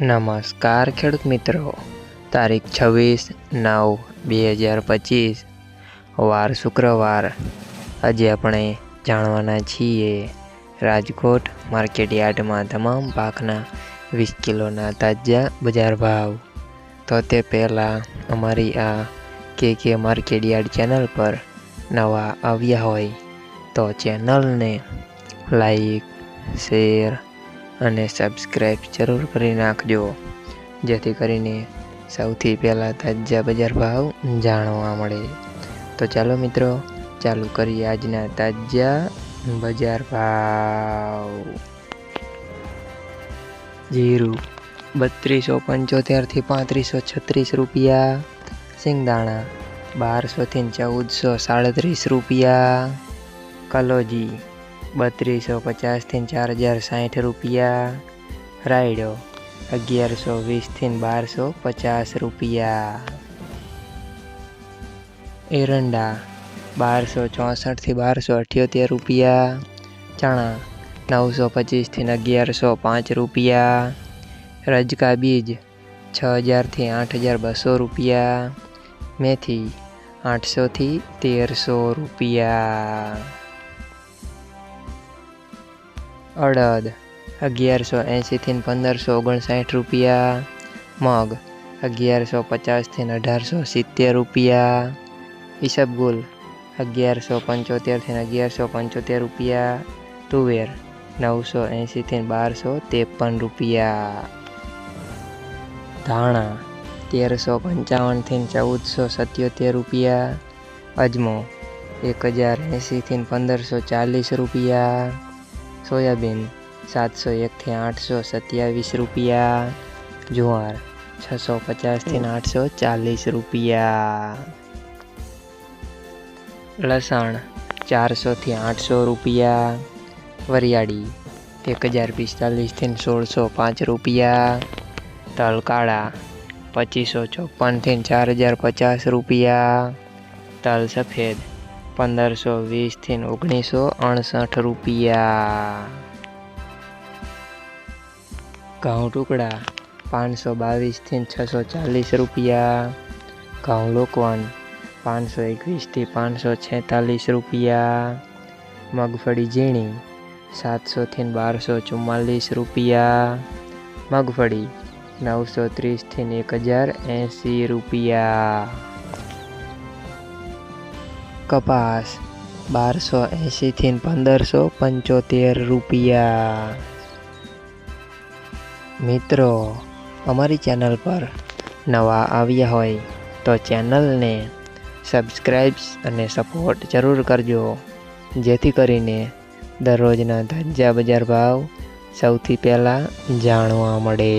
નમસ્કાર ખેડૂત મિત્રો. તારીખ છવ્વીસ નવ બે હજાર પચીસ. વાર શુક્રવાર. આજે આપણે જાણવાના છીએ રાજકોટ માર્કેટ યાર્ડમાં તમામ પાકના વીસ કિલોના તાજા બજાર ભાવ. તો તે પહેલાં અમારી આ કે કે માર્કેટ યાર્ડ ચેનલ પર નવા આવ્યા હોય તો ચેનલને લાઈક, શેર અને સબસ્ક્રાઈબ જરૂર કરી નાખજો. જેથી કરીને સૌથી પહેલાં તાજા બજાર ભાવ જાણવા મળે. તો ચાલો મિત્રો, ચાલુ કરીએ આજના તાજા બજાર ભાવ. જીરું બત્રીસો પંચોતેરથી પાંત્રીસો છત્રીસ રૂપિયા. સિંગદાણા બારસોથી ચૌદસો સાડત્રીસ રૂપિયા. કલોજી બત્રીસો પચાસથી ચાર હજાર સાઠ રૂપિયા. રાયડો અગિયારસો વીસથી બારસો પચાસ રૂપિયા. એરંડા બારસો ચોસઠથી બારસો અઠ્યોતેર રૂપિયા. ચણા નવસો પચીસથી અગિયારસો પાંચ રૂપિયા. રજકા બીજ છ હજારથી આઠ હજાર બસો રૂપિયા. મેથી આઠસોથી તેરસો રૂપિયા. અડદ, અગિયારસો એંશીથી પંદરસો ઓગણસાઠ રૂપિયા. મગ, અગિયારસો પચાસથી અઢારસો સિત્તેર રૂપિયા. ઈસબગુલ, અગિયારસો પંચોતેરથી અગિયારસો પંચોતેર રૂપિયા. તુવેર, નવસો એંશીથી બારસો ત્રેપન રૂપિયા. ધાણા, તેરસો પંચાવનથી ચૌદસો સત્યોતેર રૂપિયા. અજમો, એક હજાર એંશીથી પંદરસો ચાલીસ રૂપિયા. સોયાબીન સાતસો એકથી આઠસો સત્યાવીસ રૂપિયા, જુવાર છસો પચાસથી આઠસો ચાલીસ રૂપિયા, લસણ ચારસોથી આઠસો રૂપિયા, વરિયાળી એક હજાર પિસ્તાલીસથી સોળસો પાંચ રૂપિયા તલ કાળા પચીસો ચોપનથી ચાર હજાર પચાસ રૂપિયા, તલ સફેદ પંદરસો, વીસથી ઓગણીસો અડસઠ રૂપિયા. ઘઉં ટુકડા પાંચસો બાવીસથી છસો ચાલીસ રૂપિયા. ઘઉં લોકવન પાંચસો એકવીસથી પાંચસો છેતાલીસ રૂપિયા. મગફળી ઝીણી સાતસોથી બારસો ચુમ્માલીસ રૂપિયા. મગફળી નવસો ત્રીસથી એક હજાર એંસી રૂપિયા. કપાસ, બારસો એંશીથી પંદરસો પંચોતેર રૂપિયા. મિત્રો, અમારી ચેનલ પર નવા આવ્યા હોય તો ચેનલને સબસ્ક્રાઈબ્સ અને સપોર્ટ જરૂર કરજો, જેથી કરીને દરરોજના તાજા બજાર ભાવ સૌથી પહેલાં જાણવા મળે.